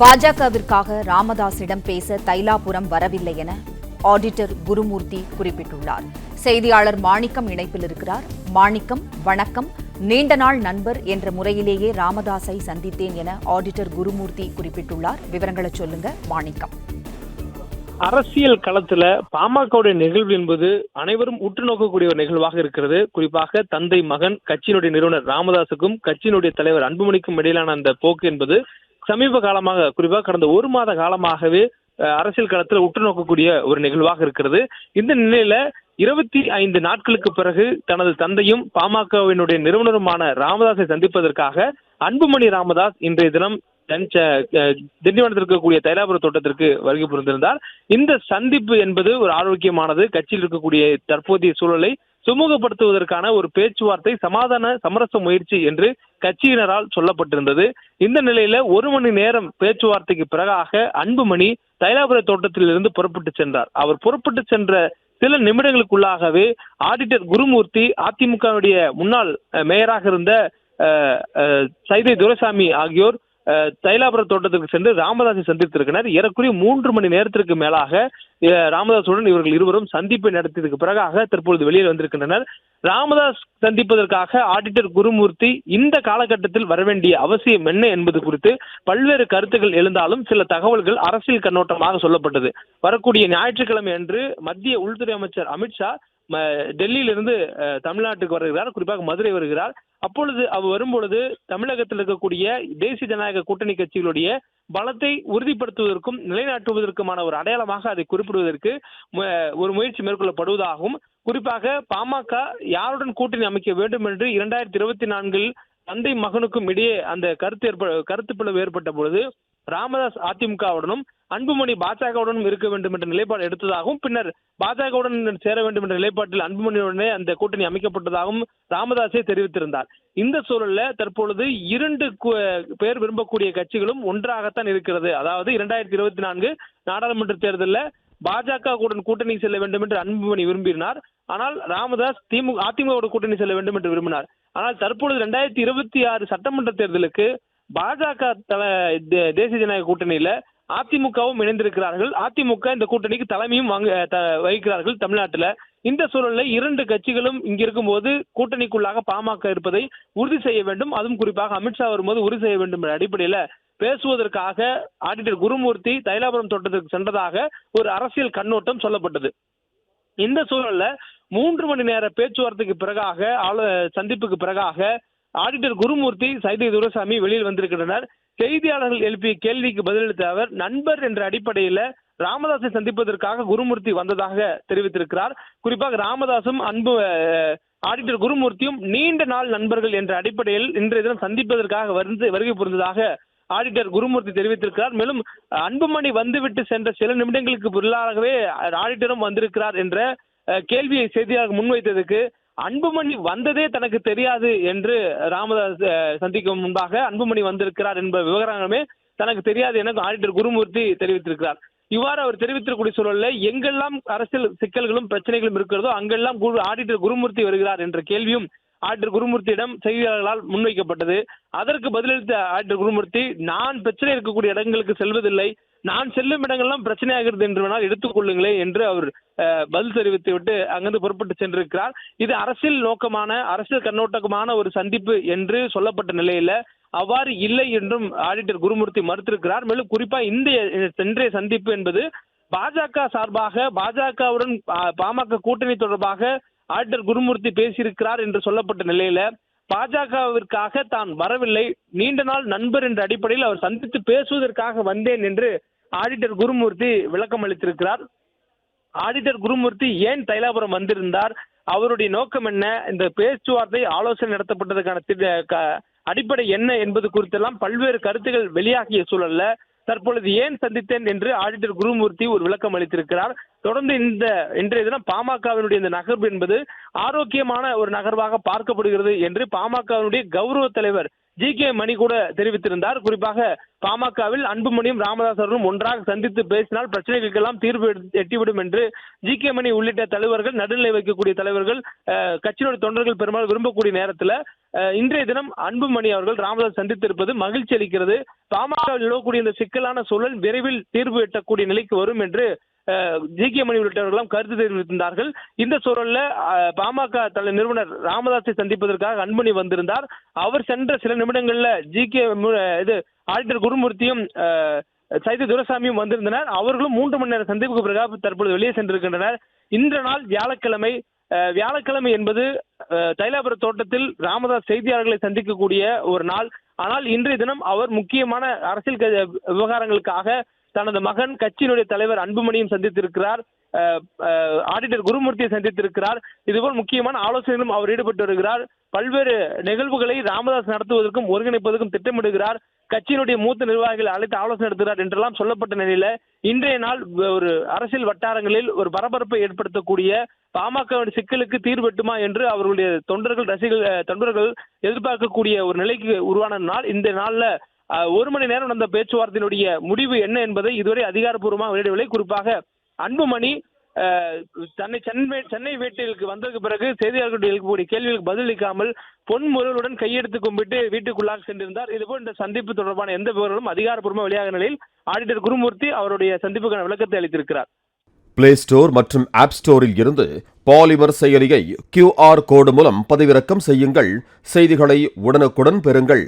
பாஜகவிற்காக ராமதாஸிடம் பேச தைலாபுரம் வரவில்லை என ஆடிட்டர் குருமூர்த்தி குறிப்பிட்டுள்ளார். செய்தியாளர் மாணிக்கம் இணைப்பில் இருக்கிறார். மாணிக்கம் வணக்கம் நீண்ட நாள் நண்பர் என்ற முறையிலேயே ராமதாஸை சந்தித்தேன் என ஆடிட்டர் குருமூர்த்தி குறிப்பிட்டுள்ளார். விவரங்களை சொல்லுங்க மாணிக்கம். அரசியல் களத்துல பாமகவுடைய நிகழ்வு என்பது அனைவரும் உற்று நோக்கக்கூடிய ஒரு நிகழ்வாக இருக்கிறது. குறிப்பாக தந்தை மகன் கட்சியினுடைய நிறுவனர் ராமதாஸுக்கும் கட்சியினுடைய தலைவர் அன்புமணிக்கும் இடையிலான அந்த போக்கு என்பது சமீப காலமாக குறிப்பாக கடந்த ஒரு மாத காலமாகவே அரசியல் களத்தில் உற்று நோக்கக்கூடிய ஒரு நிகழ்வாக இருக்கிறது. இந்த நிலையில இருபத்தி ஐந்து நாட்களுக்கு பிறகு தனது தந்தையும் பாமகவினுடைய நிறுவனருமான ராமதாஸை சந்திப்பதற்காக அன்புமணி ராமதாஸ் இன்றைய தினம் திண்டிவனத்தில் இருக்கக்கூடிய தைலாபுர தோட்டத்திற்கு வருகை புரிந்திருந்தார். இந்த சந்திப்பு என்பது ஒரு ஆரோக்கியமானது கட்சியில் இருக்கக்கூடிய தற்போதைய சூழலை சுமூகப்படுத்துவதற்கான ஒரு பேச்சுவார்த்தை சமாதான சமரச முயற்சி என்று கட்சியினரால் சொல்லப்பட்டிருந்தது. இந்த நிலையில ஒரு மணி நேரம் பேச்சுவார்த்தைக்கு பிறகாக அன்புமணி தைலாபுர தோட்டத்திலிருந்து புறப்பட்டு சென்றார். அவர் புறப்பட்டு சென்ற சில நிமிடங்களுக்குள்ளாகவே ஆடிட்டர் குருமூர்த்தி அதிமுகவுடைய முன்னாள் அஹ், மேயராக இருந்த அஹ், அஹ், சைதை துரைசாமி ஆகியோர் தைலாபுரம் தைலாபுர தோட்டத்திற்கு சென்று ராமதாஸை சந்தித்திருக்கிறார். ஏறக்குறைய மூன்று மணி நேரத்திற்கு மேலாக ராமதாசுடன் ராமதாஸுடன் இவர்கள் இருவரும் சந்திப்பை நடத்தியதுக்கு பிறகாக தற்பொழுது வெளியில் வந்திருக்கின்றனர். ராமதாஸ் சந்திப்பதற்காக ஆடிட்டர் குருமூர்த்தி இந்த காலகட்டத்தில் வரவேண்டிய அவசியம் என்ன என்பது குறித்து பல்வேறு கருத்துக்கள் எழுந்தாலும் சில தகவல்கள் அரசியல் கண்ணோட்டமாக சொல்லப்பட்டது. வரக்கூடிய ஞாயிற்றுக்கிழமை அன்று மத்திய உள்துறை அமைச்சர் அமித்ஷா ம- டெல்லியிலிருந்து தமிழ்நாட்டுக்கு வருகிறார். குறிப்பாக மதுரை வருகிறார். அப்பொழுது அவர் வரும்பொழுது தமிழகத்தில் இருக்கக்கூடிய தேசிய ஜனநாயக கூட்டணி கட்சிகளுடைய பலத்தை உறுதிப்படுத்துவதற்கும் நிலைநாட்டுவதற்குமான ஒரு அடையாளமாக அதை குறிப்பிடுவதற்கு ஒரு முயற்சி மேற்கொள்ளப்படுவதாகவும் குறிப்பாக பாமக யாருடன் கூட்டணி அமைக்க வேண்டும் என்று இரண்டாயிரத்தி இருபத்தி நான்கில் தந்தை மகனுக்கும் இடையே அந்த கருத்து ஏற்ப கருத்து பிளவு ஏற்பட்ட பொழுது ராமதாஸ் அதிமுகவுடனும் அன்புமணி பாஜகவுடனும் இருக்க வேண்டும் என்ற நிலைப்பாடு எடுத்ததாகவும் பின்னர் பாஜகவுடன் சேர வேண்டும் என்ற நிலைப்பாட்டில் அன்புமணியுடனே அந்த கூட்டணி அமைக்கப்பட்டதாகவும் ராமதாஸே தெரிவித்திருந்தார். இந்த சூழல்ல தற்பொழுது இரண்டு பேர் விரும்பக்கூடிய கட்சிகளும் ஒன்றாகத்தான் இருக்கிறது. அதாவது இரண்டாயிரத்தி இருபத்தி நான்கு நாடாளுமன்ற தேர்தலில் பாஜகவுடன் கூட்டணி செல்ல வேண்டும் என்று அன்புமணி விரும்பினார். ஆனால் ராமதாஸ் திமுக அதிமுகவோட கூட்டணி செல்ல வேண்டும் என்று விரும்பினார். ஆனால் தற்பொழுது ரெண்டாயிரத்தி இருபத்தி ஆறு சட்டமன்ற தேர்தலுக்கு பாஜக தல தேசிய ஜனநாயக கூட்டணியில அதிமுகவும் இணைந்திருக்கிறார்கள். அதிமுக இந்த கூட்டணிக்கு தலைமையும் வாங்க வகிக்கிறார்கள் தமிழ்நாட்டுல. இந்த சூழல்ல இரண்டு கட்சிகளும் இங்க இருக்கும்போது கூட்டணிக்குள்ளாக பாமக இருப்பதை உறுதி செய்ய வேண்டும். அதுவும் குறிப்பாக அமித்ஷா வரும்போது உறுதி செய்ய வேண்டும் என்ற அடிப்படையில பேசுவதற்காக ஆடிட்டர் குருமூர்த்தி தைலாபுரம் தோட்டத்திற்கு சென்றதாக ஒரு அரசியல் கண்ணோட்டம் சொல்லப்பட்டது. இந்த சூழல்ல மூன்று மணி நேர பேச்சுவார்த்தைக்கு பிறகாக சந்திப்புக்கு பிறகாக ஆடிட்டர் குருமூர்த்தி சைதை துரசாமி வெளியில் வந்திருக்கின்றனர். செய்தியாளர்கள் எழுப்பிய கேள்விக்கு பதிலளித்த அவர் நண்பர் என்ற அடிப்படையில ராமதாஸை சந்திப்பதற்காக குருமூர்த்தி வந்ததாக தெரிவித்திருக்கிறார். குறிப்பாக ராமதாசும் அன்பு ஆடிட்டர் குருமூர்த்தியும் நீண்ட நாள் நண்பர்கள் என்ற அடிப்படையில் இன்றைய தினம் சந்திப்பதற்காக வந்து வருகை புரிந்ததாக ஆடிட்டர் குருமூர்த்தி தெரிவித்திருக்கிறார். மேலும் அன்புமணி வந்துவிட்டு சென்ற சில நிமிடங்களுக்கு பிறகாகவே ஆடிட்டரும் வந்திருக்கிறார் என்ற கேள்வியை செய்தியாளர் முன்வைத்ததுக்கு அன்புமணி வந்ததே தனக்கு தெரியாது என்று ராமதாஸ் சந்திக்கும் முன்பாக அன்புமணி வந்திருக்கிறார் என்ப விவகாரமே தனக்கு தெரியாது என ஆடிட்டர் குருமூர்த்தி தெரிவித்திருக்கிறார். இவ்வாறு அவர் தெரிவித்திருக்கூடிய சூழல்ல எங்கெல்லாம் அரசியல் சிக்கல்களும் பிரச்சனைகளும் இருக்கிறதோ அங்கெல்லாம் குரு- ஆடிட்டர் குருமூர்த்தி வருகிறார் என்ற கேள்வியும் ஆடிட்டர் குருமூர்த்தியிடம் செய்தியாளர்களால் முன்வைக்கப்பட்டது. அதற்கு பதிலளித்த ஆடிட்டர் குருமூர்த்தி நான் பிரச்சனை இருக்கக்கூடிய இடங்களுக்கு செல்வதில்லை. நான் செல்லும் இடங்கள்லாம் பிரச்சனையாகிறது என்று வேணால் எடுத்துக்கொள்ளுங்களேன் என்று அவர் அஹ், பதில் தெரிவித்து விட்டு அங்கிருந்து புறப்பட்டு சென்றிருக்கிறார். இது அரசியல் நோக்கமான அரசியல் கண்ணோட்டமான ஒரு சந்திப்பு என்று சொல்லப்பட்ட நிலையில அவ்வாறு இல்லை என்றும் ஆடிட்டர் குருமூர்த்தி மறுத்திருக்கிறார். மேலும் குறிப்பா இந்த இன்றைய சந்திப்பு என்பது பாஜக சார்பாக பாஜகவுடன் பாமக கூட்டணி தொடர்பாக ஆடிட்டர் குருமூர்த்தி பேசியிருக்கிறார் என்று சொல்லப்பட்ட நிலையில பாஜகவிற்காக தான் வரவில்லை. நீண்ட நாள் நண்பர் என்ற அடிப்படையில் அவர் சந்தித்து பேசுவதற்காக வந்தேன் என்று ஆடிட்டர் குருமூர்த்தி விளக்கம் அளித்திருக்கிறார். ஆடிட்டர் குருமூர்த்தி ஏன் தைலாபுரம் வந்திருந்தார்? அவருடைய நோக்கம் என்ன? இந்த பேச்சுவார்த்தை ஆலோசனை நடத்தப்பட்டதற்கான அடிப்படை என்ன என்பது குறித்தெல்லாம் பல்வேறு கருத்துகள் வெளியாகிய சூழல்ல தற்பொழுது ஏன் சந்தித்தேன் என்று ஆடிட்டர் குருமூர்த்தி ஒரு விளக்கம் அளித்திருக்கிறார். தொடர்ந்து இந்த இன்றைய தினம் பாமகவினுடைய இந்த நகர்வு என்பது ஆரோக்கியமான ஒரு நகர்வாக பார்க்கப்படுகிறது என்று பாமகவினுடைய கௌரவ தலைவர் ஜி கே மணி கூட தெரிவித்திருந்தார். குறிப்பாக பாமகவில் அன்புமணியும் ராமதாஸ் அவர்களும் ஒன்றாக சந்தித்து பேசினால் பிரச்சனைகளுக்கெல்லாம் தீர்வு எட்டிவிடும் என்று ஜி கே மணி உள்ளிட்ட தலைவர்கள் நடுநிலை வைக்கக்கூடிய தலைவர்கள் கட்சியினுடைய தொண்டர்கள் பெரும்பாலும் விரும்பக்கூடிய நேரத்தில் இன்றைய தினம் அன்புமணி அவர்கள் ராமதாஸ் சந்தித்திருப்பது மகிழ்ச்சி அளிக்கிறது. பாமகவில் நிலவக்கூடிய இந்த சிக்கலான சூழல் விரைவில் தீர்வு எட்டக்கூடிய நிலைக்கு வரும் என்று ஜி கே மணி உள்ளிட்டவர்களும் கருத்து தெரிவித்திருந்தார்கள். இந்த சூழல்ல பாமக தலை நிறுவனர் ராமதாஸை சந்திப்பதற்காக அன்பணி வந்திருந்தார். அவர் சென்ற சில நிமிடங்கள்ல ஜி கே இது ஆடிட்டர் குருமூர்த்தியும் சைத துரசாமியும் வந்திருந்தனர். அவர்களும் மூன்று மணி நேர சந்திப்புக்கு பிறகு தற்பொழுது வெளியே சென்றிருக்கின்றனர். இன்ற நாள் வியாழக்கிழமை அஹ், வியாழக்கிழமை என்பது தைலாபுர தோட்டத்தில் ராமதாஸ் செய்தியாளர்களை சந்திக்கக்கூடிய ஒரு நாள். ஆனால் இன்றைய தினம் அவர் முக்கியமான அரசியல் க- விவகாரங்களுக்காக தனது மகன் கட்சியினுடைய தலைவர் அன்புமணியும் சந்தித்திருக்கிறார். ஆடிட்டர் குருமூர்த்தியை சந்தித்திருக்கிறார். இதுபோல் முக்கியமான ஆலோசனைகளும் அவர் ஈடுபட்டு வருகிறார். பல்வேறு நிகழ்வுகளை ராமதாஸ் நடத்துவதற்கும் ஒருங்கிணைப்பதற்கும் திட்டமிடுகிறார். கட்சியினுடைய மூத்த நிர்வாகிகள் அழைத்து ஆலோசனை நடத்துகிறார் என்றெல்லாம் சொல்லப்பட்ட நிலையில இன்றைய நாள் ஒரு அரசியல் வட்டாரங்களில் ஒரு பரபரப்பை ஏற்படுத்தக்கூடிய பாமக சிக்கலுக்கு தீர்வெட்டுமா என்று அவர்களுடைய தொண்டர்கள் ரசிகர்கள் தொண்டர்கள் எதிர்பார்க்கக்கூடிய ஒரு நிலைக்கு உருவான நாள். இந்த நாள்ல ஒரு மணி நேரம் நடந்த பேச்சுவார்த்தையினுடைய முடிவு என்ன என்பதை இதுவரை அதிகாரப்பூர்வமாக வெளியிடவில்லை குறிப்பாக அன்புமணி சென்னை தன்னை சென்னை சென்னை வீட்டிற்கு வந்ததுக்கு பிறகு செய்தியாளர்களுடைய எழுப்பக்கூடிய கேள்விகளுக்கு பதிலளிக்காமல் பொன்முருளுடன் கையெடுத்து கும்பிட்டு வீட்டுக்குள்ளாக சென்றிருந்தார். இதுபோல் இந்த சந்திப்பு தொடர்பான எந்த விவரங்களும் அதிகாரப்பூர்வமாக வெளியாக நிலையில் ஆடிட்டர் குருமூர்த்தி அவருடைய சந்திப்புக்கான விளக்கத்தை அளித்திருக்கிறார். பிளே ஸ்டோர் மற்றும் ஆப் ஸ்டோரில் இருந்து பாலிமர் செயலியை கியூஆர் கோடு மூலம் பதிவிறக்கம் செய்யுங்கள். செய்திகளை உடனுக்குடன் பெறுங்கள்.